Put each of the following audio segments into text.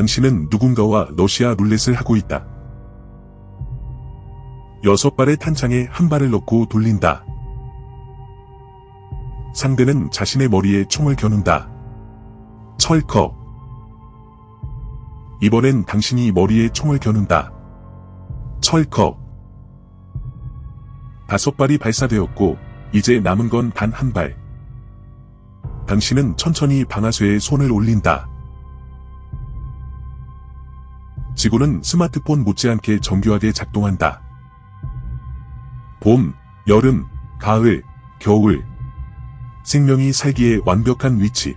당신은 누군가와 러시아 룰렛을 하고 있다. 여섯 발의 탄창에 한 발을 넣고 돌린다. 상대는 자신의 머리에 총을 겨눈다. 철커. 이번엔 당신이 머리에 총을 겨눈다. 철커. 다섯 발이 발사되었고, 이제 남은 건 단 한 발. 당신은 천천히 방아쇠에 손을 올린다. 지구는 스마트폰 못지않게 정교하게 작동한다. 봄, 여름, 가을, 겨울. 생명이 살기에 완벽한 위치.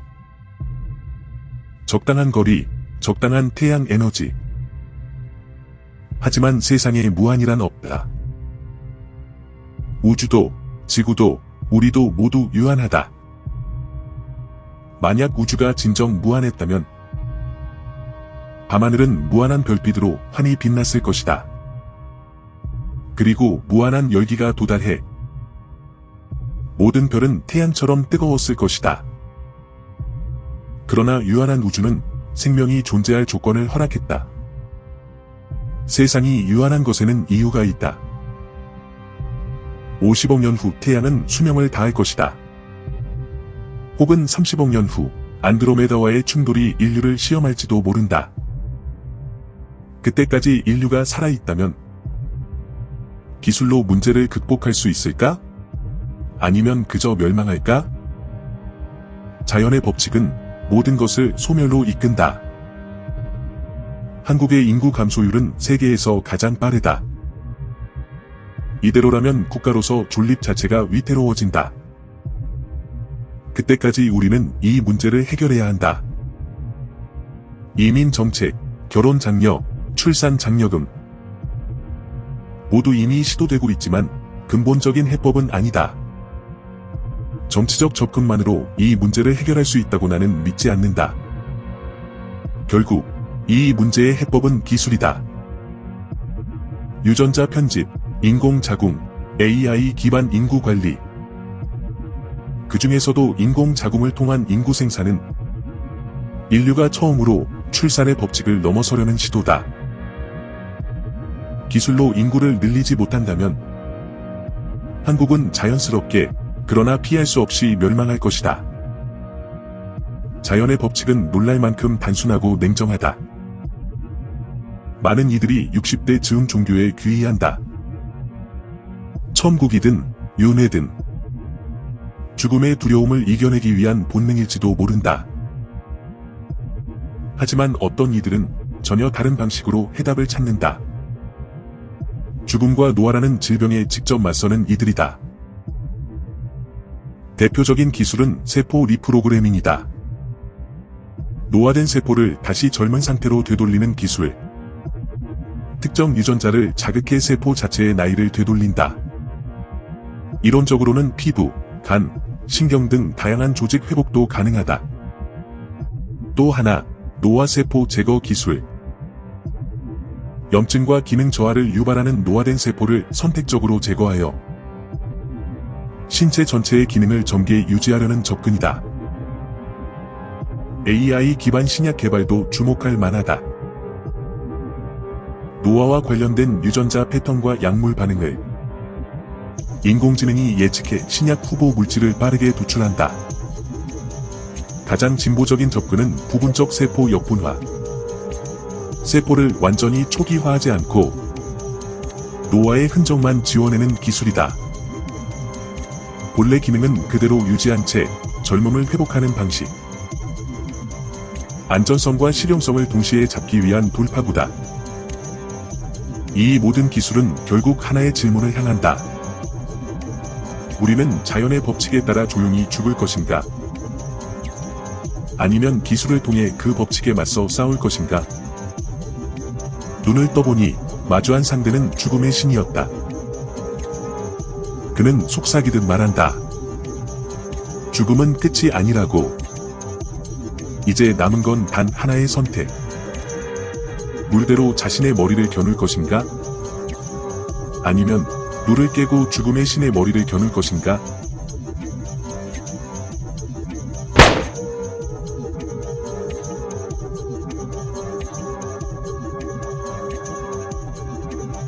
적당한 거리, 적당한 태양 에너지. 하지만 세상에 무한이란 없다. 우주도, 지구도, 우리도 모두 유한하다. 만약 우주가 진정 무한했다면 밤하늘은 무한한 별빛으로 환히 빛났을 것이다. 그리고 무한한 열기가 도달해 모든 별은 태양처럼 뜨거웠을 것이다. 그러나 유한한 우주는 생명이 존재할 조건을 허락했다. 세상이 유한한 것에는 이유가 있다. 50억 년 후 태양은 수명을 다할 것이다. 혹은 30억 년 후 안드로메다와의 충돌이 인류를 시험할지도 모른다. 그때까지 인류가 살아있다면 기술로 문제를 극복할 수 있을까? 아니면 그저 멸망할까? 자연의 법칙은 모든 것을 소멸로 이끈다. 한국의 인구 감소율은 세계에서 가장 빠르다. 이대로라면 국가로서 존립 자체가 위태로워진다. 그때까지 우리는 이 문제를 해결해야 한다. 이민 정책, 결혼 장려, 출산 장려금. 모두 이미 시도되고 있지만 근본적인 해법은 아니다. 정치적 접근만으로 이 문제를 해결할 수 있다고 나는 믿지 않는다. 결국 이 문제의 해법은 기술이다. 유전자 편집, 인공자궁, AI 기반 인구 관리. 그 중에서도 인공자궁을 통한 인구 생산은 인류가 처음으로 출산의 법칙을 넘어서려는 시도다. 기술로 인구를 늘리지 못한다면 한국은 자연스럽게 그러나 피할 수 없이 멸망할 것이다. 자연의 법칙은 놀랄 만큼 단순하고 냉정하다. 많은 이들이 60대 즈음 종교에 귀의한다. 천국이든 윤회든 죽음의 두려움을 이겨내기 위한 본능일지도 모른다. 하지만 어떤 이들은 전혀 다른 방식으로 해답을 찾는다. 죽음과 노화라는 질병에 직접 맞서는 이들이다. 대표적인 기술은 세포 리프로그래밍이다. 노화된 세포를 다시 젊은 상태로 되돌리는 기술. 특정 유전자를 자극해 세포 자체의 나이를 되돌린다. 이론적으로는 피부, 간, 신경 등 다양한 조직 회복도 가능하다. 또 하나, 노화세포 제거 기술. 염증과 기능 저하를 유발하는 노화된 세포를 선택적으로 제거하여 신체 전체의 기능을 정기에 유지하려는 접근이다. AI 기반 신약 개발도 주목할 만하다. 노화와 관련된 유전자 패턴과 약물 반응을 인공지능이 예측해 신약 후보 물질을 빠르게 도출한다. 가장 진보적인 접근은 부분적 세포 역분화. 세포를 완전히 초기화하지 않고 노화의 흔적만 지워내는 기술이다. 본래 기능은 그대로 유지한 채 젊음을 회복하는 방식. 안전성과 실용성을 동시에 잡기 위한 돌파구다. 이 모든 기술은 결국 하나의 질문을 향한다. 우리는 자연의 법칙에 따라 조용히 죽을 것인가? 아니면 기술을 통해 그 법칙에 맞서 싸울 것인가? 눈을 떠보니 마주한 상대는 죽음의 신이었다. 그는 속삭이듯 말한다. 죽음은 끝이 아니라고. 이제 남은 건 단 하나의 선택. 물대로 자신의 머리를 겨눌 것인가? 아니면 룰을 깨고 죽음의 신의 머리를 겨눌 것인가?